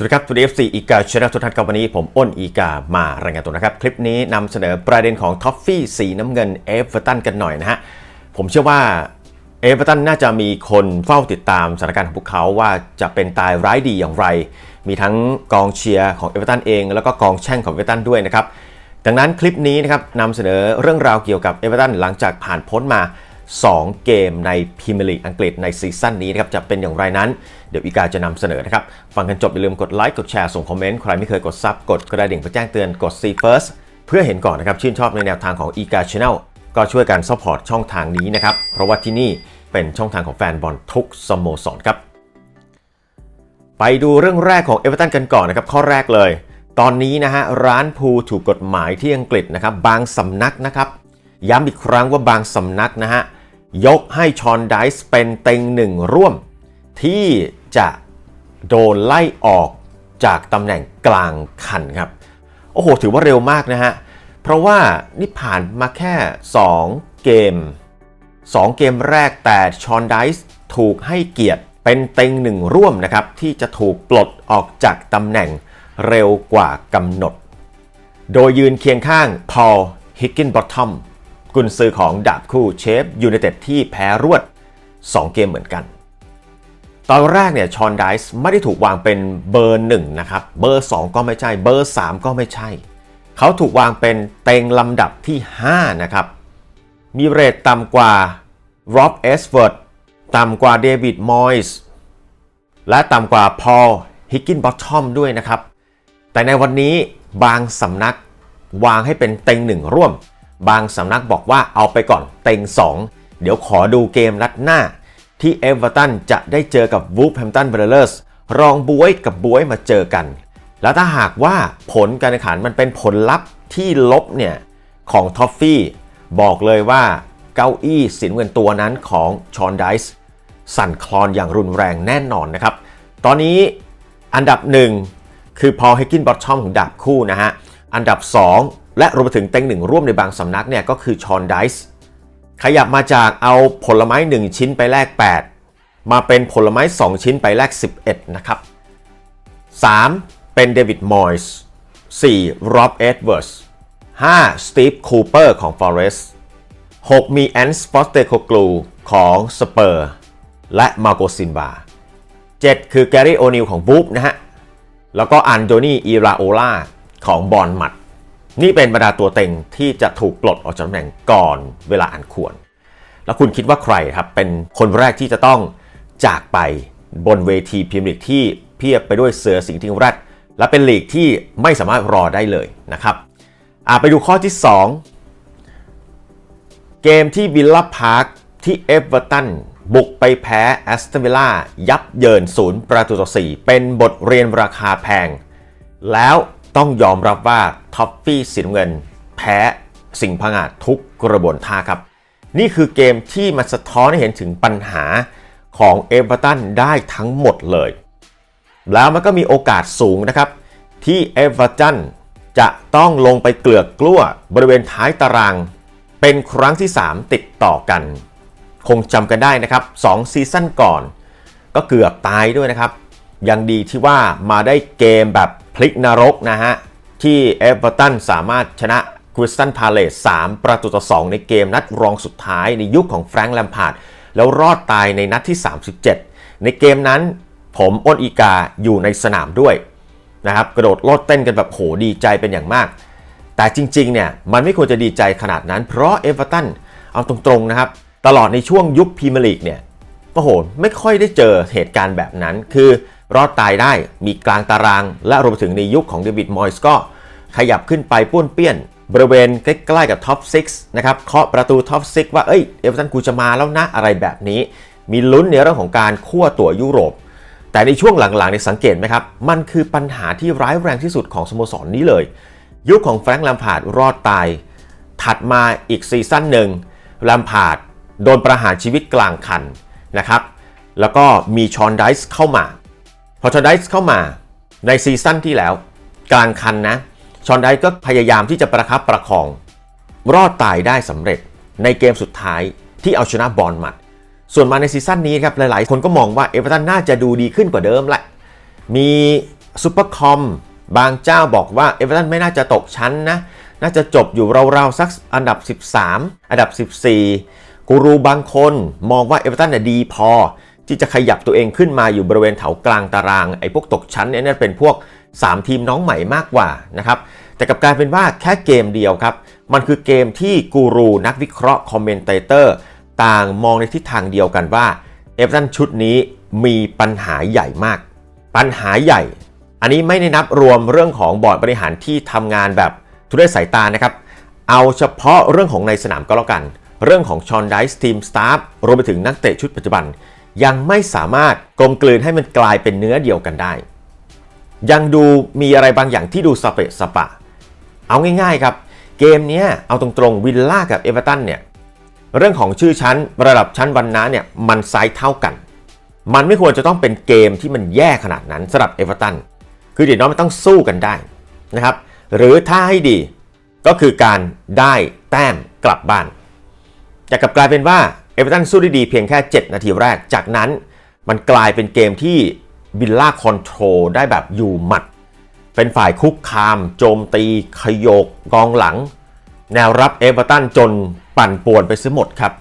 สวัสดีครับทูดีเอฟซีอีกาชนะทุกท่านครับวันนี้ผมอ้นอีกามารายงานตัวนะครับ คลิปนี้นำเสนอประเด็นของท็อฟฟี่สีน้ำเงินเอฟเวอร์ตันกันหน่อยนะฮะ ผมเชื่อว่าเอฟเวอร์ตันน่าจะมีคนเฝ้าติดตามสถานการณ์ของพวกเขาว่าจะเป็นตายร้ายดีอย่างไร มีทั้งกองเชียร์ของเอฟเวอร์ตันเอง แล้วก็กองแช่งของเอฟเวอร์ตันด้วยนะครับดังนั้นคลิปนี้นะครับนำเสนอเรื่องราวเกี่ยวกับเอเวอร์ตันหลังจากผ่านพ้นมา 2 เกมในพรีเมียร์ลีกอังกฤษในซีซั่นนี้นะครับจะเป็นอย่างไรนั้น เดี๋ยวอีกาจะนำเสนอนะครับ ฟังกันจบอย่าลืมกดไลค์กดแชร์ส่งคอมเมนต์ใครไม่เคยกดซับกดกระดิ่งเพื่อแจ้งเตือนกด See First เพื่อเห็นก่อนนะครับชื่นชอบในแนวทางของอีกาช n แนลก็ช่วยกันซัพพอร์ตช่องทางนี้นะครับเพราะว่าที่นี่เป็นช่องทางของแฟนบอลทุกสโมสรครับไปดูเรื่องแรกของเอเวอร์ตันกันก่อนนะครับข้อแรกเลย ตอนนี้นะฮะร้านพูถูกกฎหมายที่อังกฤษนะครับบางสำนักนะครับย้ำอีกครั้งว่าบางสำนักนะฮะยกให้ชอนไดส์เป็นเต็งหนึ่งร่วม ที่ จะโดนไล่ออกจากตำแหน่งกลางคันครับ โอ้โห ถือว่าเร็วมากนะฮะ เพราะว่านี่ผ่านมาแค่ 2 เกม 2 เกมแรกแต่ชอนไดส์ถูกให้เกียรติเป็นเต็งหนึ่งร่วมนะครับ ที่จะถูกปลดออกจากตำแหน่งเร็วกว่ากำหนด โดยยืนเคียงข้างพอลฮิกกินบอททอมกุนซือของดาบคู่เชฟยูไนเต็ดที่แพ้รวด 2 เกมเหมือนกัน ตอนแรกเนี่ยชอนไดส์ไม่ได้ถูกวางเป็นเบอร์1นะครับ เบอร์ 2 ก็ไม่ใช่ เบอร์ 3 ก็ไม่ใช่ เขาถูกวางเป็นเต็งลำดับที่ 5 นะครับ มีเรทต่ำกว่าร็อบเอสเวิร์ดต่ำกว่าเดวิดมอยส์และต่ำกว่าพอลฮิกกินบอททอมด้วยนะครับ แต่ในวันนี้บางสำนักวางให้เป็นเต็งหนึ่งร่วม บางสำนักบอกว่าเอาไปก่อนเต็ง 2 เดี๋ยวขอดูเกมนัดหน้า ที่เอเวอร์ตันจะได้เจอกับวูฟแฮมตันเบลเลอร์สรองบวยกับบวยมาเจอกัน แล้วถ้าหากว่าผลการแข่งขันมันเป็นผลลัพธ์ที่ลบเนี่ยของท็อฟฟี่บอกเลยว่าเก้าอี้สินเงินตัวนั้นของชอนไดส์สั่นคลอนอย่างรุนแรงแน่นอนนะครับ ตอนนี้อันดับหนึ่งคือพอเฮกินบอทชอมของดาบคู่นะฮะ อันดับ 2 และรวมไปถึงเต็งหนึ่งร่วมในบางสำนักเนี่ยก็คือชอนไดส์ ขยับมาจากเอาผลไม้ 1 ชิ้นไปแลก 8 มาเป็นผลไม้ 2 ชิ้นไปแลก 11 นะครับ 3. เป็นเดวิดมอยส์ 4. ร็อบเอ็ดเวิร์ส 5. สตีฟคูเปอร์ของฟอเรสต์ 6. มีแอนสปอตเตโคกลูของสเปอร์และมาโกซินบา7คือแกรี่โอนิลของบูฟนะฮะ แล้วก็อันโดนีอีราโอลาของบอลมัด นี่เป็นบรรดาตัวเต็งที่จะถูกปลดออกจากตำแหน่งก่อนเวลาอันควร แล้วคุณคิดว่าใครครับ เป็นคนแรกที่จะต้องจากไปบนเวทีพรีเมียร์ลีกที่เพียบไปด้วยเสือสิงห์ทิงแรดและเป็นลีกที่ไม่สามารถรอได้เลยนะครับอาไปดูข้อที่ 2 เกมที่วิลล่าพาร์คที่เอเวอร์ตันบุกไปแพ้แอสตันวิลล่ายับเยินศูนย์ประตูต่อ 4 เป็นบทเรียนราคาแพง แล้ว ต้องยอมรับว่าท็อฟฟี่สีน้ำเงิน แพ้สิ่งพังอาจทุกกระบวนท่าครับ นี่คือเกมที่มันสะท้อนให้เห็นถึงปัญหาของเอเวอร์ตันได้ทั้งหมดเลย แล้วมันก็มีโอกาสสูงนะครับ ที่เอเวอร์ตันจะต้องลงไปเกลือกกลั้วบริเวณท้ายตาราง เป็นครั้งที่ 3 ติดต่อกัน คงจำกันได้นะครับ2ซีซั่นก่อน ก็เกือบตายด้วยนะครับ ยังดีที่ว่ามาได้เกมแบบ พลิกนรกนะฮะ ที่เอเวอร์ตันสามารถชนะคริสตันพาเลส3ประตูต่อ 2 ในเกมนัดรองสุดท้ายในยุคของแฟรงค์แลมพาร์ดแล้วรอดตายในนัดที่ 37 ในเกมนั้นผมอ้นอีกาอยู่ในสนามด้วยนะครับกระโดดโลดเต้นกันแบบโหดีใจเป็นอย่างมาก แต่จริงๆเนี่ยมันไม่ควรจะดีใจขนาดนั้น เพราะเอเวอร์ตันเอาตรงๆนะครับตลอดในช่วงยุคพรีเมียร์ลีกเนี่ยโอ้โหไม่ค่อยได้เจอเหตุการณ์แบบนั้นคือ รอดตายได้มีกลางตาราง และรวมถึงในยุคของเดวิดมอยส์ก็ ขยับขึ้นไปป้วนเปี้ยน บริเวณใกล้ๆกับท็อป6นะครับเคาะประตูท็อป6ว่าเอ้ยเอเวอร์ตันกูจะมาแล้วนะอะไรแบบนี้ มีลุ้นในเรื่องของการคั่วตั๋วยุโรป แต่ในช่วงหลังๆในสังเกตไหมครับ มันคือปัญหาที่ร้ายแรงที่สุดของสโมสรนนี้เลย ยุคของแฟรงค์แลมพาร์ดรอดตาย ถัดมาอีกซีซั่นหนึ่งแลมพาร์ดโดนประหารชีวิตกลางคันนะครับแล้วก็มีชอนไดส์เข้ามา พอชอนไดส์เข้ามาในซีซั่นที่แล้ว กลางคันนะชอนไดส์ก็พยายามที่จะประคับประคอง รอดตายได้สำเร็จในเกมสุดท้ายที่เอาชนะบอลมัด ส่วนมาในซีซั่นนี้ครับหลายๆ คนก็มองว่าเอเวอเรตันน่าจะดูดีขึ้นกว่าเดิมแหละ มีซูเปอร์คอมบางเจ้าบอกว่าเอเวอเรตันไม่น่าจะตกชั้นนะ น่าจะจบอยู่ราวๆสักอันดับ 13 อันดับ 14 กูรูบางคนมองว่าเอเวอเรตันน่ะดีพอ ที่จะขยับตัวเองขึ้นมาอยู่บริเวณแถวกลางตารางไอ้พวกตกชั้นเนี่ยเป็นพวก 3 ทีมน้องใหม่มากกว่านะครับแต่กับการเป็นว่าแค่เกมเดียวครับ มันคือเกมที่กูรูนักวิเคราะห์คอมเมนเตเตอร์ต่างมองในทิศทางเดียวกันว่าเอเวอร์ตันชุดนี้มีปัญหาใหญ่มาก ปัญหาใหญ่ อันนี้ไม่ได้นับรวมเรื่องของบอร์ดบริหารที่ทำงานแบบทุเรศสายตานะครับ เอาเฉพาะเรื่องของในสนามก็แล้วกัน เรื่องของชอนไดส์ทีมสตาฟรวมไปถึงนักเตะชุดปัจจุบัน ยังไม่สามารถกลมกลืนให้มันกลายเป็นเนื้อเดียวกันได้ ยังดูมีอะไรบางอย่างที่ดูสเปะสปะ เอาง่ายๆครับ เกมนี้เอาตรงๆวิลล่ากับเอเวอร์ตันเนี่ยเรื่องของชื่อชั้นระดับชั้นวันนะเนี่ยมันไซส์เท่ากัน มันไม่ควรจะต้องเป็นเกมที่มันแย่ขนาดนั้นสำหรับเอเวอร์ตันคือเดี๋ยวน้องมันต้องสู้กันได้นะครับ หรือถ้าให้ดีก็คือการได้แต้มกลับบ้านแต่กลับกลายเป็นว่า เอเวอร์ตันสู้ได้ดีเพียงแค่ 7 นาทีแรก จากนั้นมันกลายเป็นเกมที่วิลล่าคอนโทรลได้แบบอยู่หมัด เป็นฝ่ายคุกคาม โจมตี ขยกกองหลัง แนวรับเอเวอร์ตันจนปั่นป่วนไปซื้อหมดครับ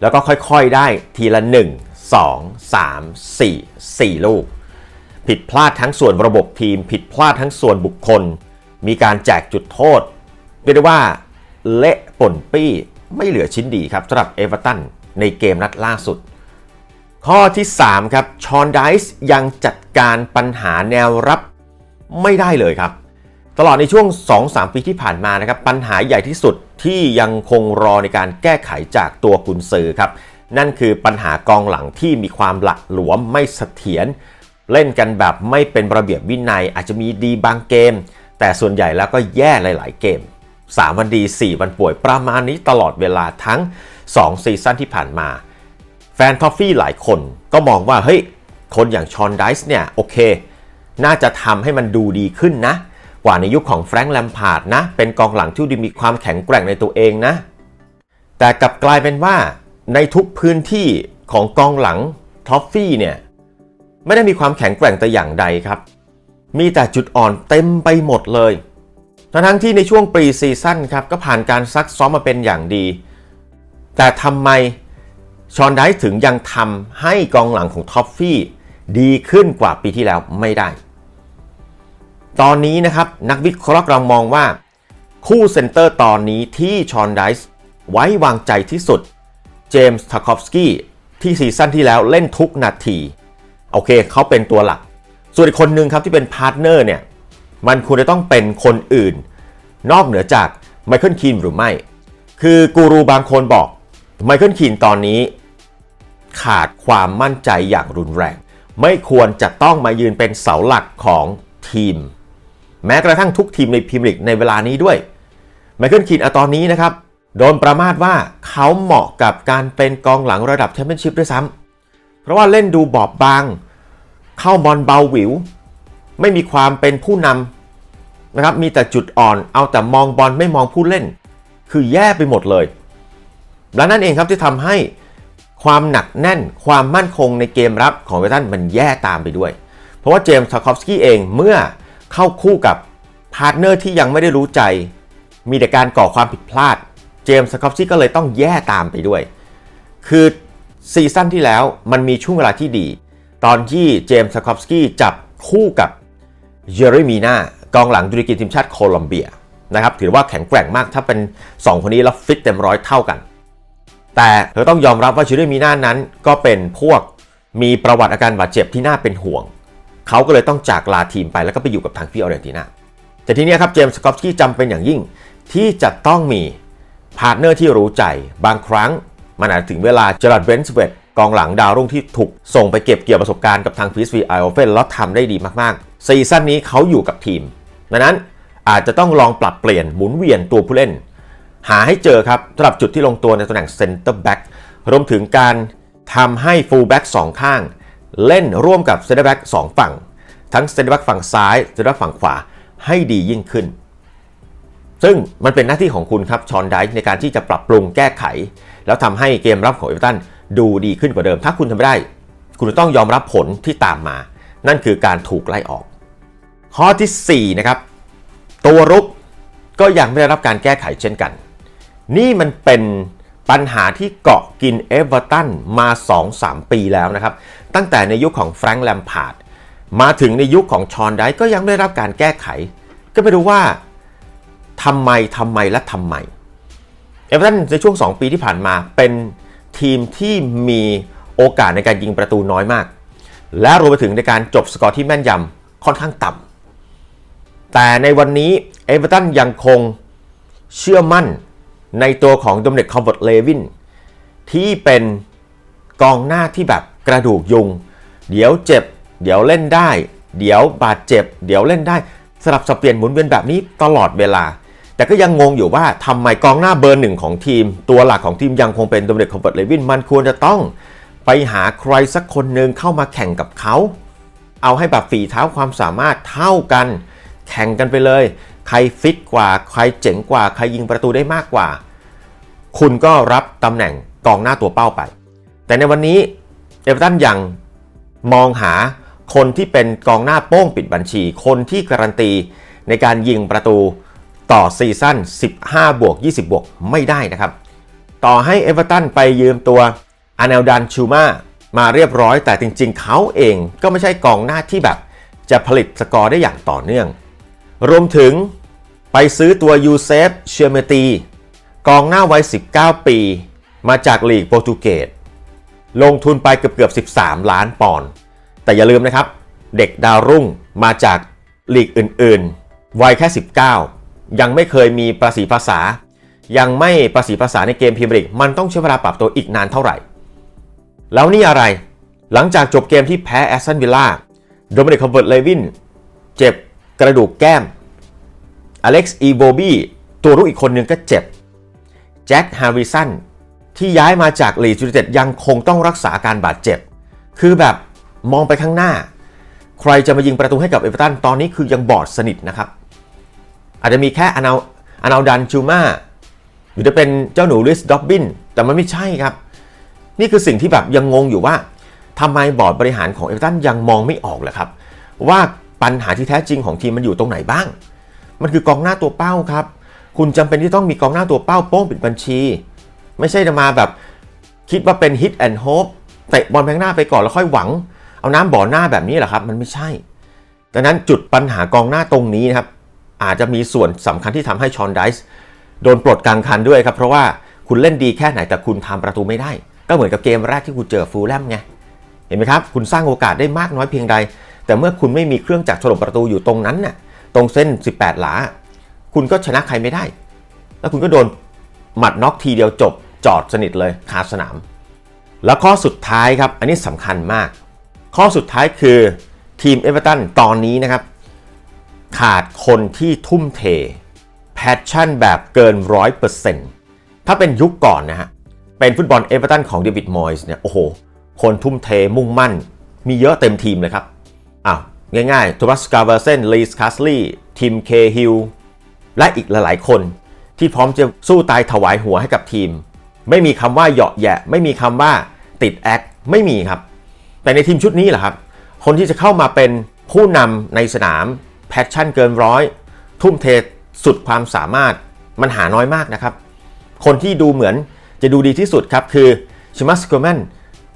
แล้วก็ค่อยๆได้ทีละ 1 2 3 4 4 ลูก ผิดพลาดทั้งส่วนระบบทีม ผิดพลาดทั้งส่วนบุคคล มีการแจกจุดโทษเรียกได้ว่าเละป่นปี้ไม่เหลือชิ้นดีครับสำหรับเอเวอร์ตัน ในเกมนัดล่าสุด ข้อที่ 3 ครับ ชอนไดส์ยังจัดการปัญหาแนวรับไม่ได้เลยครับ ตลอดในช่วง 2-3 ปีที่ผ่านมานะครับ ปัญหาใหญ่ที่สุดที่ยังคงรอในการแก้ไขจากตัวกุนซือครับ นั่นคือปัญหากองหลังที่มีความหละหลวมไม่เสถียรเล่นกันแบบไม่เป็นระเบียบวินัยอาจจะมีดีบางเกม แต่ส่วนใหญ่แล้วก็แย่หลาย ๆ เกม 3 วันดี 4 วันป่วยประมาณนี้ตลอดเวลาทั้ง 2 ซีซั่นที่ผ่านมา แฟนทอฟฟี่หลายคนก็มองว่า เฮ้ย คนอย่างชอนไดส์เนี่ย โอเค น่าจะทำให้มันดูดีขึ้นนะ กว่าในยุคของแฟรงค์แลมพาร์ดนะ เป็นกองหลังที่ดีมีความแข็งแกร่งในตัวเองนะ แต่กลับกลายเป็นว่า ในทุกพื้นที่ของกองหลังทอฟฟี่เนี่ยไม่ได้มีความแข็งแกร่งแต่อย่างใดครับ มีแต่จุดอ่อนเต็มไปหมดเลย ทั้งที่ในช่วงปรีซีซั่นครับก็ผ่านการซักซ้อมมาเป็นอย่างดี แต่ทำไมชอนไดส์ถึงยังทำให้กองหลังของท็อฟฟี่ดีขึ้นกว่าปีที่แล้วไม่ได้ ตอนนี้นะครับนักวิเคราะห์กำลังมองว่า คู่เซนเตอร์ตอนนี้ที่ชอนไดส์ไว้วางใจที่สุด เจมส์ทาคอฟสกี้ที่ซีซั่นที่แล้วเล่นทุกนาที โอเคเขาเป็นตัวหลัก ส่วนอีกคนหนึ่งครับที่เป็นพาร์ทเนอร์เนี่ย มันควรจะต้องเป็นคนอื่น นอกเหนือจากไมเคิลคีนหรือไม่ คือกูรูบางคนบอก ไมเคิลคีนตอนนี้ ขาดความมั่นใจอย่างรุนแรง ไม่ควรจะต้องมายืนเป็นเสาหลักของทีม แม้กระทั่งทุกทีมในพรีเมียร์ลีกในเวลานี้ด้วยไมเคิลคีนอตอนนี้นะครับ โดนประมาทว่าเขาเหมาะกับการเป็นกองหลังระดับแชมเปี้ยนชิพด้วยซ้ำเพราะว่าเล่นดูบอบบาง เข้าบอลเบาหวิว ไม่มีความเป็นผู้นำนะครับมีแต่จุดอ่อน เอาแต่มองบอลไม่มองผู้เล่น คือแย่ไปหมดเลย และนั่นเองครับที่ทำให้ความหนักแน่นความมั่นคงในเกมรับของเวตันมันแย่ตามไปด้วย เพราะว่าเจมส์ทาคอฟสกี้เองเมื่อเข้าคู่กับพาร์ทเนอร์ที่ยังไม่ได้รู้ใจ มีแต่การก่อความผิดพลาด เจมส์ทาคอฟสกี้ก็เลยต้องแย่ตามไปด้วย คือซีซั่นที่แล้วมันมีช่วงเวลาที่ดี ตอนที่เจมส์ทาคอฟสกี้จับคู่กับเยเรมีนากองหลังดุริกินทีมชาติโคลอมเบียนะครับถือว่าแข็งแกร่งมากถ้าเป็น 2 คนนี้แล้วฟิตเต็มร้อยเท่ากัน แต่เธอต้องยอมรับว่าเยเรมีนานั้น ก็เป็นพวกมีประวัติอาการบาดเจ็บที่น่าเป็นห่วง เขาก็เลยต้องจากลาทีมไปแล้วก็ไปอยู่กับทางฟิออเรนตินาแต่ทีนี้ครับเจมส์กอฟสกี้จำเป็นอย่างยิ่งที่จะต้องมีพาร์ทเนอร์ที่รู้ใจบางครั้งมันอาจถึงเวลาเจอร์ดเบนส์เวตกองหลังดาวรุ่งที่ถูกส่งไปเก็บเกี่ยวประสบการณ์กับทางพีซวีไอโอเฟนแล้วทำได้ดีมากๆซีซั่นนี้เขาอยู่กับทีมดังนั้นอาจจะต้องลองปรับเปลี่ยนหมุนเวียนตัวผู้เล่น หาให้เจอครับสำหรับจุดที่ลงตัวในตำแหน่งเซนเตอร์แบ็กรวมถึงการทำให้ฟูลแบ็กสองข้าง เล่นร่วมกับเซนเตอร์แบ็กสองฝั่ง ทั้งเซนเตอร์แบ็กฝั่งซ้ายเซนเตอร์แบ็กฝั่งขวาให้ดียิ่งขึ้น ซึ่งมันเป็นหน้าที่ของคุณครับชอนไดในการที่จะปรับปรุงแก้ไข แล้วทำให้เกมรับของเอเวอร์ตันดูดีขึ้นกว่าเดิม ถ้าคุณทำไม่ได้ คุณจะต้องยอมรับผลที่ตามมา นั่นคือการถูกไล่ออก ข้อทีสี่4นะครับตัวรุกก็ยังไม่ได้รับการแก้ไขเช่นกัน นี่มันเป็นปัญหาที่เกาะกินเอเวอร์ตันมา 2-3 ปีแล้วนะครับ ตั้งแต่ในยุคของแฟรงค์แลมพาร์ดมาถึงในยุคของชอนไดก็ยังไม่ได้รับการแก้ไข ก็ไม่รู้ว่าทำไมทำไมและทำไมเอเวอร์ตันในช่วง 2 ปีที่ผ่านมาเป็นทีมที่มีโอกาสในการยิงประตูน้อยมาก และรวมไปถึงในการจบสกอร์ที่แม่นยำค่อนข้างต่ำแต่ในวันนี้เอเวอร์ตันยังคงเชื่อมั่น ในตัวของโดมเนกคอมเวิร์ตเลวินที่เป็นกองหน้าที่แบบกระดูกยุง เดี๋ยวเจ็บ เดี๋ยวเล่นได้ เดี๋ยวบาดเจ็บ เดี๋ยวเล่นได้ สลับสับเปลี่ยนหมุนเวียนแบบนี้ตลอดเวลา แต่ก็ยังงงอยู่ว่าทำไมกองหน้าเบอร์หนึ่งของทีม ตัวหลักของทีมยังคงเป็นโดมเนกคอมเวิร์ตเลวินมันควรจะต้องไปหาใครสักคนหนึ่งเข้ามาแข่งกับเขา เอาให้แบบฝีเท้าความสามารถเท่ากัน แข่งกันไปเลย ใครฟิตกว่า ใครเจ๋งกว่า ใครยิงประตูได้มากกว่า คุณก็รับตำแหน่งกองหน้าตัวเป้าไป แต่ในวันนี้เอเวอร์ตันยังมองหาคนที่เป็นกองหน้าโป้งปิดบัญชี คนที่การันตีในการยิงประตูต่อซีซั่น 15 บวก 20 บวก ไม่ได้นะครับ ต่อให้เอเวอร์ตันไปยืมตัวอาเนลดันชูมามาเรียบร้อยแต่จริงๆ เขาเองก็ไม่ใช่กองหน้าที่แบบจะผลิตสกอร์ได้อย่างต่อเนื่อง รวมถึงไปซื้อตัวยูเซฟเชเมตีกองหน้าวัย 19 ปี มาจากลีกโปรตุเกส ลงทุนไปเกือบเกือบๆ13 ล้านปอนด์ แต่อย่าลืมนะครับ เด็กดาวรุ่งมาจากลีกอื่นๆ วัยแค่ 19 ยังไม่เคยมีประสีภาษา ยังไม่ประสีภาษาในเกมพรีเมียร์ลีก มันต้องใช้เวลาปรับตัวอีกนานเท่าไหร่ แล้วนี่อะไร หลังจากจบเกมที่แพ้แอสตันวิลล่า โดมินิกคอมเวิร์ตเลวิน เจ็บ กระดูกแก้ม อเล็กซ์อีโบบี้ตัวรุกอีกคนหนึ่งก็เจ็บ แจ็คฮาริสันที่ย้ายมาจากลีดยูไนเต็ดยังคงต้องรักษาอาการบาดเจ็บ คือแบบมองไปข้างหน้า ใครจะมายิงประตูให้กับเอเวอร์ตันตอนนี้คือยังบอดสนิทนะครับ อาจจะมีแค่อนาอนาดันจูมาหรือจะเป็นเจ้าหนูลิสด็อบบินแต่มันไม่ใช่ครับ นี่คือสิ่งที่แบบยังงงอยู่ว่าทำไมบอร์ดบริหารของเอเวอร์ตันยังมองไม่ออกเลยครับ ว่า ปัญหาที่แท้จริงของทีมมันอยู่ตรงไหนบ้าง มันคือกองหน้าตัวเป้าครับ คุณจำเป็นที่ต้องมีกองหน้าตัวเป้าโป้งปิดบัญชี ไม่ใช่จะมาแบบคิดว่าเป็น hit and hope เตะบอลแพงหน้าไปก่อนแล้วค่อยหวัง เอาน้ำบ่อหน้าแบบนี้เหรอครับ มันไม่ใช่ ดังนั้นจุดปัญหากองหน้าตรงนี้นะครับ อาจจะมีส่วนสำคัญที่ทำให้ชอนไดส์โดนปลดกลางคันด้วยครับ เพราะว่าคุณเล่นดีแค่ไหนแต่คุณทำประตูไม่ได้ ก็เหมือนกับเกมแรกที่คุณเจอฟูลแลมไงเห็นไหมครับ คุณสร้างโอกาสได้มากน้อยเพียงใด แต่เมื่อคุณไม่มีเครื่องจักรถล่มประตูอยู่ตรงนั้นน่ะตรงเส้น 18 หลา คุณก็ชนะใครไม่ได้ แล้วคุณก็โดนหมัดน็อกทีเดียวจบจอดสนิทเลยคาสนาม แล้วข้อสุดท้ายครับ อันนี้สำคัญมาก ข้อสุดท้ายคือทีมเอเวอเรตันตอนนี้นะครับ ขาดคนที่ทุ่มเทแพชชั่นแบบเกินร้อยเปอร์เซ็นต์ถ้าเป็นยุคก่อนนะฮะ เป็นฟุตบอลเอเวอเรตันของเดวิดมอยส์เนี่ย โอ้โห คนทุ่มเทมุ่งมั่น มีเยอะเต็มทีมเลยครับ ง่ายๆ โทมัส กาเวอร์เซน ลีสคาสลีย์ทีมเคฮิล และอีกหลายๆ คน ที่พร้อมจะสู้ตายถวายหัวให้กับทีม ไม่มีคำว่าเหยาะแยะ ไม่มีคำว่าติดแอค ไม่มีครับ แต่ในทีมชุดนี้แหละครับ คนที่จะเข้ามาเป็นผู้นำในสนาม แพชชั่นเกินร้อย ทุ่มเทสุดความสามารถ มันหาน้อยมากนะครับ คนที่ดูเหมือนจะดูดีที่สุดครับคือชิมัสโกแมน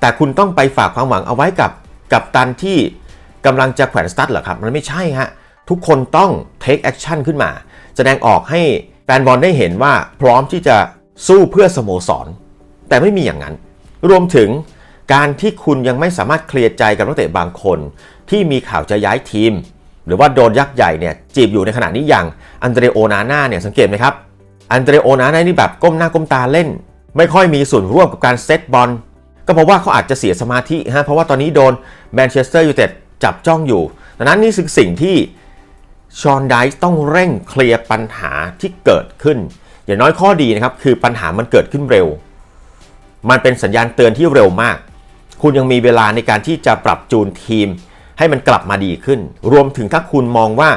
แต่คุณต้องไปฝากความหวังเอาไว้กับกับตันที่ กำลังจะแขวนสตั๊ดเหรอครับ มันไม่ใช่ฮะ ทุกคนต้อง take action ขึ้นมา แสดงออกให้แฟนบอลได้เห็นว่าพร้อมที่จะสู้เพื่อสโมสร แต่ไม่มีอย่างนั้น รวมถึงการที่คุณยังไม่สามารถเคลียร์ใจกับนักเตะบางคน ที่มีข่าวจะย้ายทีม หรือว่าโดนยักษ์ใหญ่เนี่ยจีบอยู่ในขณะนี้อย่างอันเดรโอนาน่าเนี่ยสังเกตไหมครับอันเดรโอนาน่านี่แบบก้มหน้าก้มตาเล่น ไม่ค่อยมีส่วนร่วมกับการเซตบอลก็เพราะว่าเขาอาจจะเสียสมาธิฮะเพราะว่าตอนนี้โดนแมนเชสเตอร์ยูไนเต็ด จับจ้องอยู่ ดังนั้นนี่คือสิ่งที่ชอนไดส์ต้องเร่งเคลียร์ปัญหาที่เกิดขึ้น อย่างน้อยข้อดีนะครับคือปัญหามันเกิดขึ้นเร็ว มันเป็นสัญญาณเตือนที่เร็วมาก คุณยังมีเวลาในการที่จะปรับจูนทีม ให้มันกลับมาดีขึ้น รวมถึงถ้าคุณมองว่า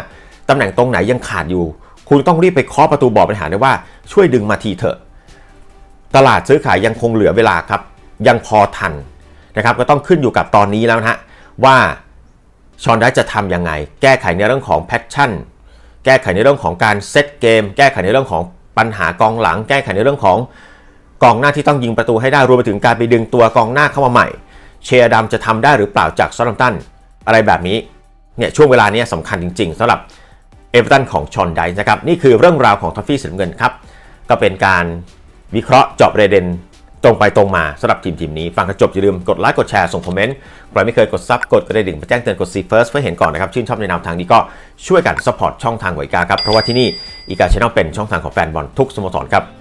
ตำแหน่งตรงไหนยังขาดอยู่ คุณต้องรีบไปเคาะประตูบอกปัญหาได้ว่าช่วยดึงมาทีเถอะ ตลาดซื้อขายยังคงเหลือเวลาครับ ยังพอทันนะครับก็ต้องขึ้นอยู่กับตอนนี้แล้วนะฮะว่า ชอนได้จะทำยังไง แก้ไขในเรื่องของแพชชั่น แก้ไขในเรื่องของการเซตเกม แก้ไขในเรื่องของปัญหากองหลัง แก้ไขในเรื่องของกองหน้าที่ต้องยิงประตูให้ได้รวมไปถึงการไปดึงตัวกองหน้าเข้ามาใหม่ เชียร์ดำจะทำได้หรือเปล่าจากซอลลัมตันอะไรแบบนี้เนี่ยช่วงเวลานี้สำคัญจริง ๆสำหรับเอเวอร์ตันของชอนไดนะครับนี่คือเรื่องราวของทอฟฟี่สีน้ำเงินครับก็เป็นการวิเคราะห์เจาะประเด็น ตรงไปตรงมาสำหรับทีมทีมนี้ ฟังกันจบอย่าลืมกดไลค์กดแชร์ส่งคอมเมนต์ใครไม่เคยกดซับกดกระดิ่งแจ้งเตือนกดซีเฟิร์สเพื่อเห็นก่อนนะครับ ชื่นชอบในแนวทางนี้ก็ช่วยกันสปอร์ตช่องทางหวยกาครับเพราะว่าที่นี่อีกาชแนลเป็นช่องทางของแฟนบอลทุกสโมสรครับ